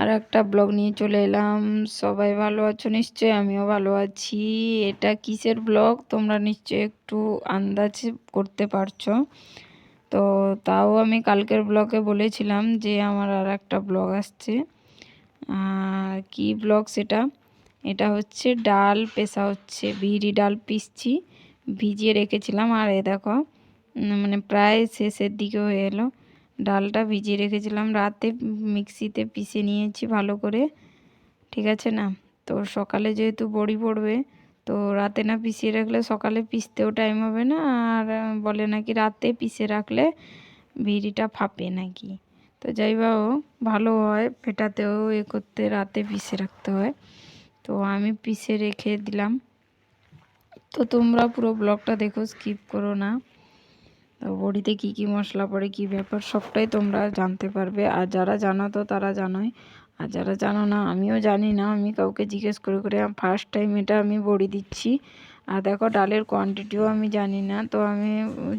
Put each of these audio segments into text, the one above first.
আর একটা ব্লগ নিয়ে চলে এলাম। সবাই ভালো আছো? নিশ্চয়ই আমিও ভালো আছি। এটা কিসের ব্লগ? তোমরা নিশ্চয়ই একটু আন্দাজ করতে পারছ। তো তাও আমি কালকের ব্লগে বলেছিলাম যে আমার আর একটা ব্লগ আসছে। কি ব্লগ সেটা? এটা হচ্ছে ডাল পেশা হচ্ছে। বিড়ি ডাল পিসছি। ভিজিয়ে রেখেছিলাম। আর এ দেখো মানে প্রায় শেষের দিকে হয়ে এলো। ডালটা ভিজিয়ে রেখেছিলাম। রাতে মিক্সিতে পিষে নিয়েছি ভালো করে। ঠিক আছে না? তো সকালে যেহেতু বড়ি পড়বে, তো রাতে না পিষিয়ে রাখলে সকালে পিষতেও টাইম হবে না। আর বলে নাকি রাতে পিষে রাখলে বিড়িটা ফাঁপে নাকি? তো যাই বা ভালো হয় ফেটাতেও এ করতে রাতে পিষে রাখতে হয়। তো আমি পিষে রেখে দিলাম। তো তোমরা পুরো ব্লগটা দেখো স্কিপ করো না। তো বড়িতে কী কী মশলা পড়ে কী ব্যাপার সবটাই তোমরা জানতে পারবে। আর যারা জানো তো তারা জানোই। আর যারা জানো না আমিও জানি না। আমি কাউকে জিজ্ঞেস করে করে ফার্স্ট টাইম এটা আমি বড়ি দিচ্ছি। আর দেখো ডালের কোয়ান্টিটিও আমি জানি না। তো আমি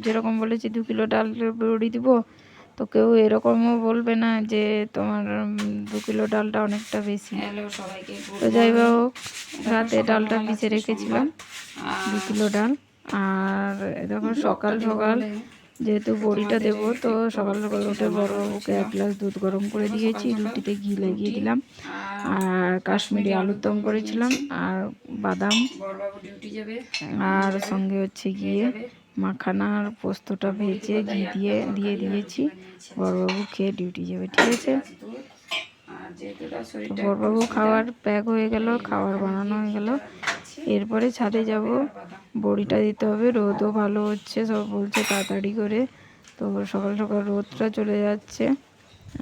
যেরকম বলেছি দু কিলো ডাল বড়ি দিব। তো কেউ এরকমও বলবে না যে তোমার দু কিলো ডালটা অনেকটা বেশি। তো যাই হোক রাতে ডালটা ভিজে রেখেছিলাম। দু কিলো ডাল। আর দেখো সকাল সকাল যেহেতু বড়িটা দেবো তো সকাল সকাল উঠে বড়বাবুকে এক গ্লাস দুধ গরম করে দিয়েছি রুটিতে ঘি লাগিয়ে দিলাম। আর কাশ্মীরি আলুর দম করেছিলাম আর বাদাম। আর সঙ্গে হচ্ছে গিয়ে মাখানার পোস্তটা ভেজে ঘি দিয়ে দিয়ে দিয়েছি। বড়বাবু খেয়ে ডিউটি যাবে ঠিক আছে? বড়বাবু খাওয়ার প্যাক হয়ে গেল খাবার বানানো হয়ে গেল। এরপরে ছাদে যাব। বড়িটা দিতে হবে রোদও ভালো হচ্ছে সব বলছে তাড়াতাড়ি করে। তো সকাল সকাল রোদটা চলে যাচ্ছে।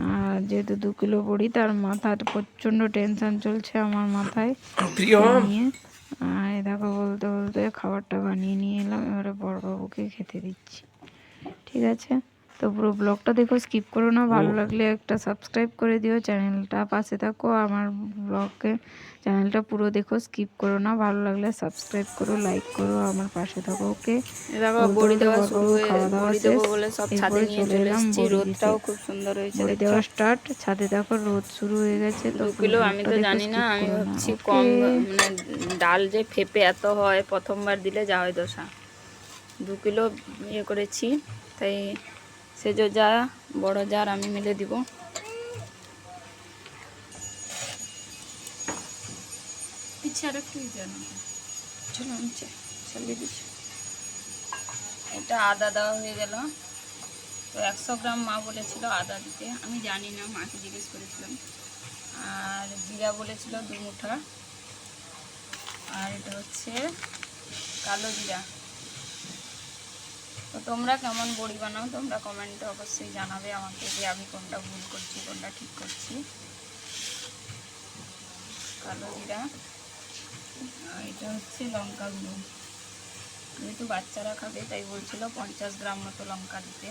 আর যেহেতু দু কিলো বড়ি তার মাথার প্রচণ্ড টেনশন চলছে আমার মাথায়। নিয়ে। আর দেখো বলতে বলতে খাবারটা বানিয়ে নিয়ে এলাম এবারে বড়বাবুকে খেতে দিচ্ছি। ঠিক আছে? তো পুরো ব্লগটা দেখো স্কিপ করো না ভালো লাগলে একটা সাবস্ক্রাইব করে দিও চ্যানেলটা পাশে থাকো আমার ব্লগকে চ্যানেলটা পুরো দেখো স্কিপ করো না ভালো লাগলে সাবস্ক্রাইব করো লাইক করো আমার পাশে থাকো ওকে বড়ি দেওয়া শুরু খাওয়া দাওয়া শেষ। সব এরপরে ছাদে চলে চলে এলাম রোদটাও খুব সুন্দর হয়েছে বড়ি দেওয়া স্টার্ট ছাদে দেখো রোদ শুরু হয়ে গেছে তো দু কিলো আমি তো জানি না আমি ভাবছি কম মানে ডাল যে ফেপে এত হয় প্রথমবার দিলে যা হয় দশা দু কিলো ইয়ে করেছি তাই সেজো যা বড় জার আমি মিলে দিব। পিছিয়ে আর একটু চলো নিচে চালিয়ে দিচ্ছি এটা আদা দেওয়া হয়ে গেল। তো একশো গ্রাম মা বলেছিল আদা দিতে। আমি জানি না মাকে জিজ্ঞেস করেছিলাম। আর জিরা বলেছিল দু মুঠা। আর এটা হচ্ছে কালো জিরা। তোমরা কেমন বড়ি বানাও, তোমরা কমেন্টে অবশ্যই জানাবে আমাকে যে আমি কোনটা ভুল করছি, কোনটা ঠিক করছি। কালো জিরা এটা হচ্ছে লঙ্কা গুঁড়ো। যেহেতু বাচ্চারা খাবে, তাই বলছিল পঞ্চাশ গ্রাম মতো লঙ্কা দিতে।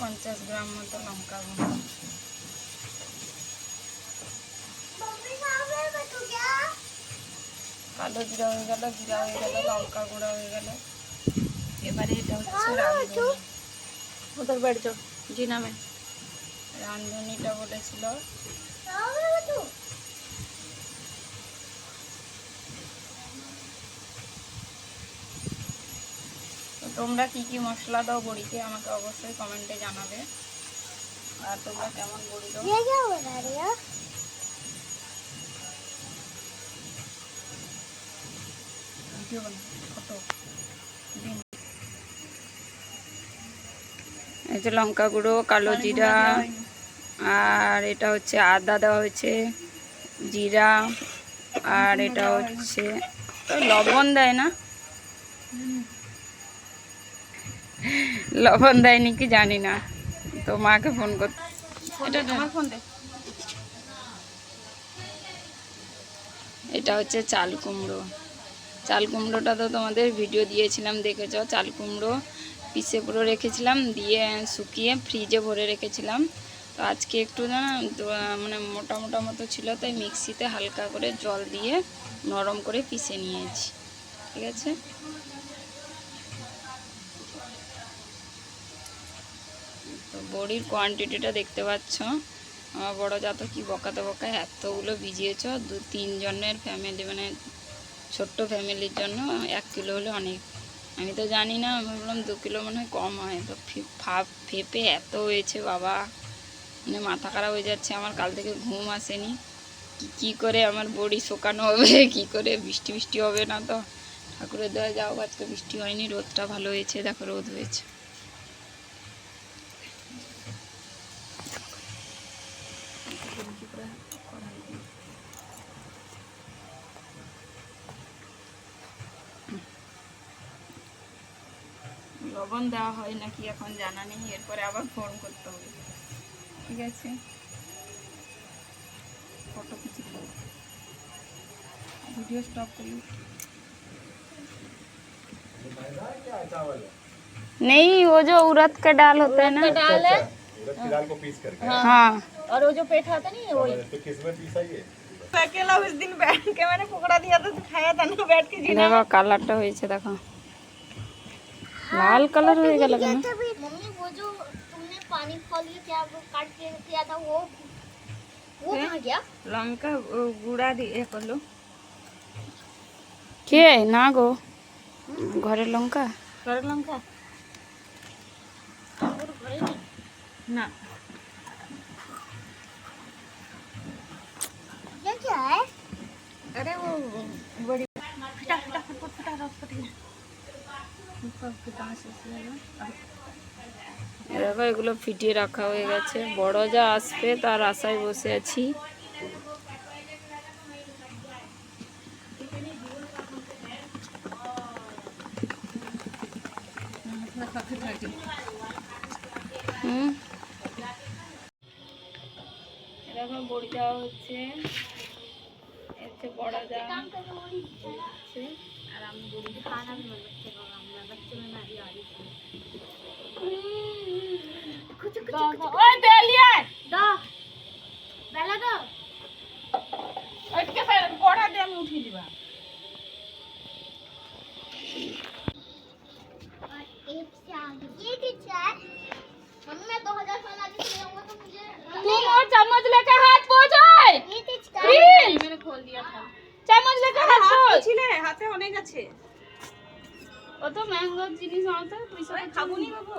পঞ্চাশ গ্রাম মতো লঙ্কা গুঁড়ো। কালো জিরা হয়ে গেল জিরা হয়ে গেল লঙ্কা গুঁড়ো হয়ে গেল। এবারে এটা হচ্ছে রাঁধুনি। ওদের বাড়ি জি নামে। রাঁধুনিটা বলেছিল। তোমরা কি কি মশলা দাও বড়িতে আমাকে অবশ্যই কমেন্টে জানাবে। আর তোমরা কেমন বড়ি দাও? এই যে লঙ্কা গুঁড়ো কালো জিরা আর এটা হচ্ছে আদা দেওয়া হয়েছে জিরা আর এটা হচ্ছে লবণ দেয় না? লবণ দেয়নি কি জানি না। তো মাকে ফোন কর এটা তোমার ফোন দে। এটা হচ্ছে চাল কুমড়ো। চাল কুমড়োটা তো তোমাদের ভিডিও দিয়েছিলাম দেখেছ? চাল কুমড়ো পিসে পুরো রেখেছিলাম দিয়ে শুকিয়ে ফ্রিজে ভরে রেখেছিলাম। তো আজকে একটু না মানে মোটা মোটা মতো ছিল তাই মিক্সিতে হালকা করে জল দিয়ে নরম করে পিষে নিয়েছি। ঠিক আছে? বড়ির কোয়ান্টিটিটা দেখতে পাচ্ছ। আমার বড় যত কি বকাতে বকায় এতগুলো ভিজিয়েছ। দু তিনজনের ফ্যামিলি মানে ছোট্ট ফ্যামিলির জন্য এক কিলো হলে অনেক। আমি তো জানি না, আমি ভাবলাম দু কিলো মনে হয় কম হয়। তো ফে- ভাপ ফেপে এত হয়েছে বাবা। মানে মাথা খারাপ হয়ে যাচ্ছে, আমার কাল থেকে ঘুম আসেনি। কি করে আমার বড়ি শোকানো হবে? কি করে বৃষ্টি বৃষ্টি হবে না তো? ঠাকুরের দয়া যাও, আজকে বৃষ্টি হয়নি, রোদটা ভালো হয়েছে, দেখো রোদ হয়েছে। লবণ দেওয়া হয় নাকি এখন জানা নেই এরপরে আবার ফোন করতে হবে ঠিক আছে ফটো কিছু ভিডিও স্টপ করি नहीं वो जो उड़द का दाल होता है ना दाल है उड़द की दाल को पीस करके हाँ और वो जो पेट आता नहीं वही तो किसमें पीसा ये अकेला उस दिन बैठ के मैंने पकड़ा दिया था तो खाया था ना बैठ के দেখো কালারটা হয়েছে দেখো লাল लाल हाँ, कलर होएगा लगना। मम्मी वो जो तुमने पानी फल क्या वो काट के किया था वो वो कहाँ गया? लंका गुड़ा दिए कलो के? ना गो हम्म। घरे लंका? घरे लंका? और घरे ना। ये क्या है? अरे वो बड़ी फटा फटा फटा फटा रस দেখো এগুলো ফিটিয়ে রাখা হয়ে গেছে। বড় যা আসবে তার আশায় বসে আছি। দেখো বড়ি হচ্ছে। বড় যা হচ্ছে। हम मुझे खाना भी मत बच्चे को खाऊँगा बच्चे में मैं भी आ रही थी कुछ कुछ ओए बेलिया दो बेला दो इसके फिर कोड़ा दे मुँह उठी लिवा तुम और चम्मच लेकर हाथ पहुँचाए खोल दिया था चम्मच लेकर हाथ हाँ, पहुँच আছে অত ম্যাঙ্গো জিনিস আনতে পয়সা খাবুনি বাবু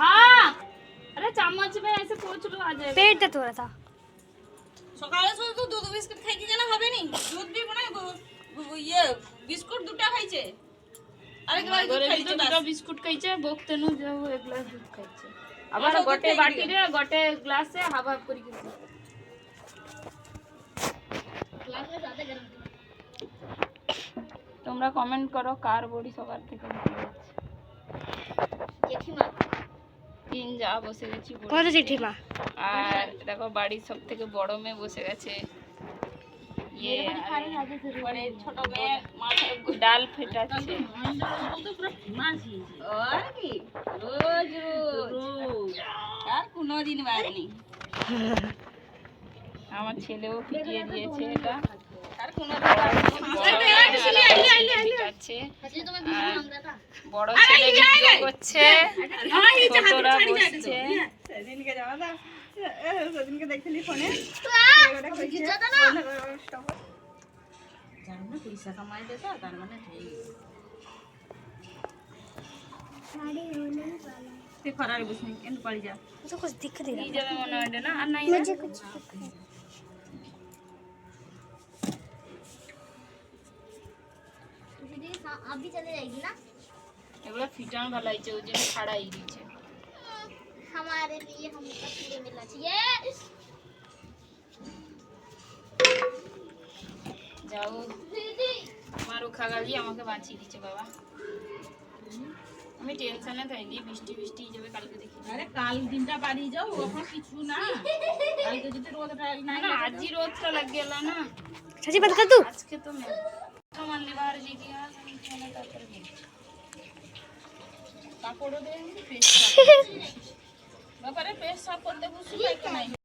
हाँ अरे चम्मच में ऐसे पोछ लो आ जाएगा पेट दर्द हो रहा था সকালে শুধু তো দুধ বিস্কুট খাইতে কেন হবে নি দুধ বি মানে ইয়ে বিস্কুট দুটা খাইছে আরেক গ্লাস দুধ ঘরে খাইছে দুটো বিস্কুট খাইছে বকতে নু যাও এক গ্লাস দুধ খাইছে আবার আচ্ছা, দুধ গটে খাই বাটি রে গটে গ্লাসে হাফ হাফ করে খেয়েছে क्लास में ज्यादा गर्म था তোমরা কমেন্ট করো কার বড়ি সবার থেকে ভালো লাগছে। জেঠিমা? তিন যা বসে গেছি বড়ি কত। জেঠিমা? আর দেখো বাড়ির সব থেকে বড় মেয়ে বসে গেছে। ইয়ে মানে ছোট মেয়ে মাথায় ডাল ফেটাচ্ছে। আর রোজ রোজ। আর কোনো দিন বাদ নেই। আমার ছেলেও ফিটিয়ে দিয়েছে এটা। কোনো দিন বাদ নেই। বড় মেয়ে আর আমার ছেলে ফিটাচ্ছে। असली तो मैं वीडियो मांग रहा था বড় ছেলে ভিডিও করছে ছোটরা বসছে সেদিনকে যাওয়া না সেদিনকে দেখলি ফোনে जीता था ना জানি না পয়সা কামাই দে তো তার মানে তুই খরারে বসে কেন পড়ি যা मुझे कुछ दिख नहीं নিয়ে যাবে মনে হয় এটা না আর নাই না? मुझे कुछ दीदी सा- आप भी चले जाएगी ना এগুলো ফিটানো ভালো হয়েছে ওই জন্য ছাড়াই দিয়েছে हमारे लिए हम लिए मिलना चाहिए যাও दीदी আমার ওখা গালি আমাকে বাঁচিয়ে দিচ্ছে বাবা আমি টেনশনে থাকি বৃষ্টি বৃষ্টি যাবে কালকে দেখি আরে কাল দিনটা বাড়ি যাও এখন কিছু না কালকে যদি রোদটা না না আজই রোদটা লাগ গেল না सची बंद कर तू আজকে তো সমান লিভার জিজি আর আমি ফোনে তারপরে। কাপড়ও দিয়ে ব্যাপারে পেস্ট সাফ করতে বসছি তাই